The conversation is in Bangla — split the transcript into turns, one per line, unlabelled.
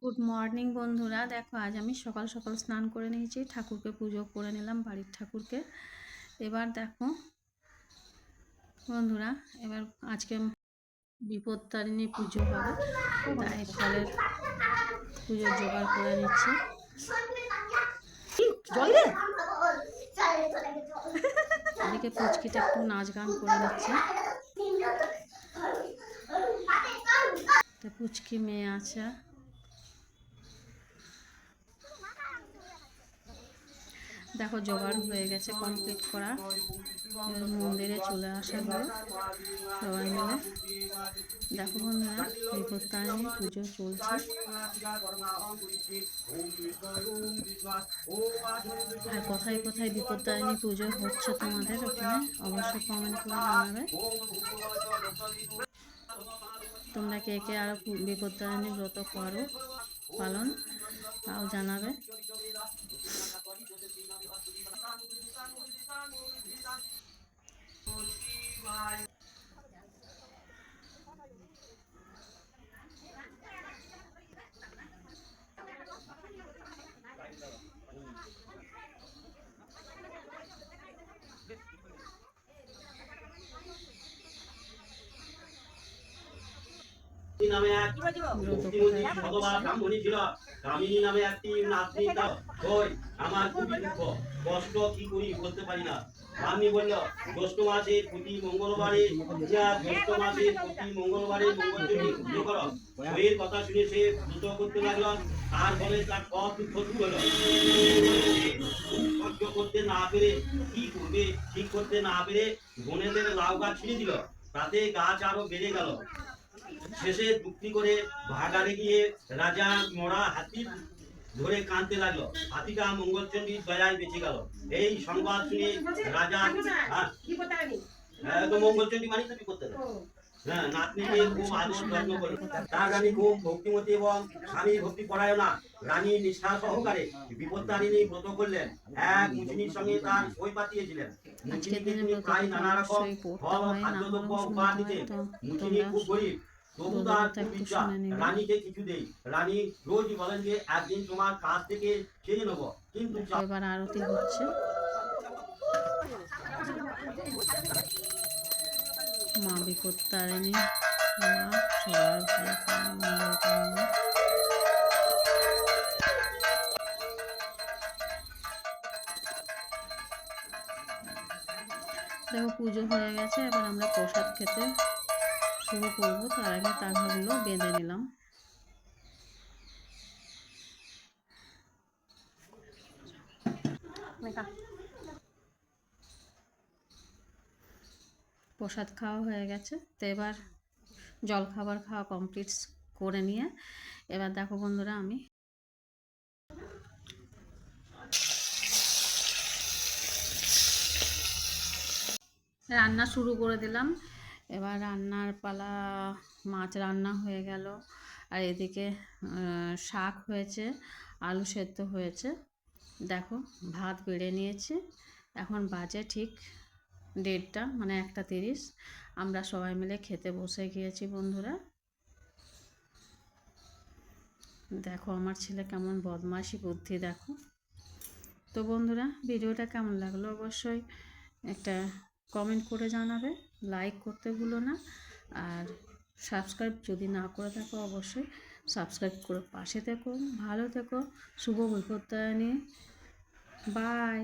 গুড মর্নিং বন্ধুরা। দেখো আজ আমি সকাল সকাল স্নান করে নিয়েছি ঠাকুরকে পুজো করে নিলাম বাড়ির ঠাকুরকে। এবার দেখো বন্ধুরা এবার আজকে বিপত্তারিণী পুজো হবে তাই ফলের পুজোর জোগাড় করে নিচ্ছি। এদিকে পুচকিটা একটু নাচ গান করে নিচ্ছে। তা পুচকি মেয়ে আছে। দেখো, জোগাড় হয়ে গেছে কমপ্লিট করা। মন্দিরে চলে আসা হলো সবাই মিলে। দেখো বন্ধুরা বিপত্তারিণী পুজো চলছে। আর কোথায় কোথায় বিপত্তারিণী পুজো হচ্ছে তোমাদের ওখানে অবশ্যই কমেন্ট করে জানাবে। তোমরা কে কে আরও বিপত্তারিণী ব্রত করো, পালন, তাও জানাবে।
নামে এক ব্রাহ্মণী ছিল। কামিনী নামে একটি নাতনি আমার খুবই দুঃখ। কষ্ট কি করি বলতে পারি না। আমি বলল, জ্যৈষ্ঠ প্রতি মঙ্গলবারে জ্যৈষ্ঠ প্রতি মঙ্গলবারে পুজো বইয়ের কথা শুনে সে করতে লাগল। তার ফলে তার দুঃখ দূর হলো। সহ্য করতে না পেরে কি করবে, ঠিক করতে না পেরে বনেদের লাউ গাছ ছিঁড়ে দিল। তাতে গাছ আরও বেড়ে গেল। শেষে দুঃখী করে ভাগাড়ে গিয়ে রাজা মরা হাতি ধরে কাঁদতে লাগল। হাতিটা মঙ্গলচন্ডী দয়ায় বেঁচে গেল। এই সংবাদ শুনে রাজা তো মঙ্গলচণ্ডী মানে তুমি করতে। হ্যাঁ নাতনিকে খুব আদর যত্ন করে। তার রানী খুব ভক্তিমতী এবং স্বামী ভক্তি পরায়ণা রানী নিষ্ঠা সহকারে বিপত্তারিণী ব্রত করলেন। এক মুচিনির সঙ্গে তার সই পাতিয়েছিলেন।
আজকের
মুচিনিকে তিনি প্রায় নানা রকম ফল খাদ্যদ্রব্য উপহার দিতেন। মুচিনি খুব গরিব। তবু তার খুব ইচ্ছা রানীকে কিছু দেই। রানী রোজই বলেন যে একদিন তোমার কাছ থেকে খেয়ে নেব। কিন্তু
এবার আরতি হচ্ছে। মা বিপত্তারিণী মা সবার ভালো। দেখো, পুজো হয়ে গেছে, এবার আমরা প্রসাদ খেতে শুরু করব। তার আগে তাঘাগুলো বেঁধে নিলাম। প্রসাদ খাওয়া হয়ে গেছে। তো এবার জল খাবার খাওয়া কমপ্লিট করে নিয়ে এবার দেখো বন্ধুরা আমি রান্না শুরু করে দিলাম। এবার রান্নার পালা, মাছ রান্না হয়ে গেল। আর এদিকে শাক হয়েছে, আলু সেদ্ধ হয়েছে। দেখো, ভাত বেড়ে নিয়েছি। এখন বাজে ঠিক দেড়টা মানে একটা তিরিশ। আমরা সবাই মিলে খেতে বসে গিয়েছি বন্ধুরা। দেখো আমার ছেলে কেমন বদমাশি বুদ্ধি, দেখো। তো বন্ধুরা, ভিডিওটা কেমন লাগল অবশ্যই একটা কমেন্ট করে জানাবে। লাইক করতে ভুলো না। আর সাবস্ক্রাইব যদি না করে থাকো অবশ্যই সাবস্ক্রাইব করে পাশে থেকো। ভালো থেকো। শুভ বিপত্তায়নী বাই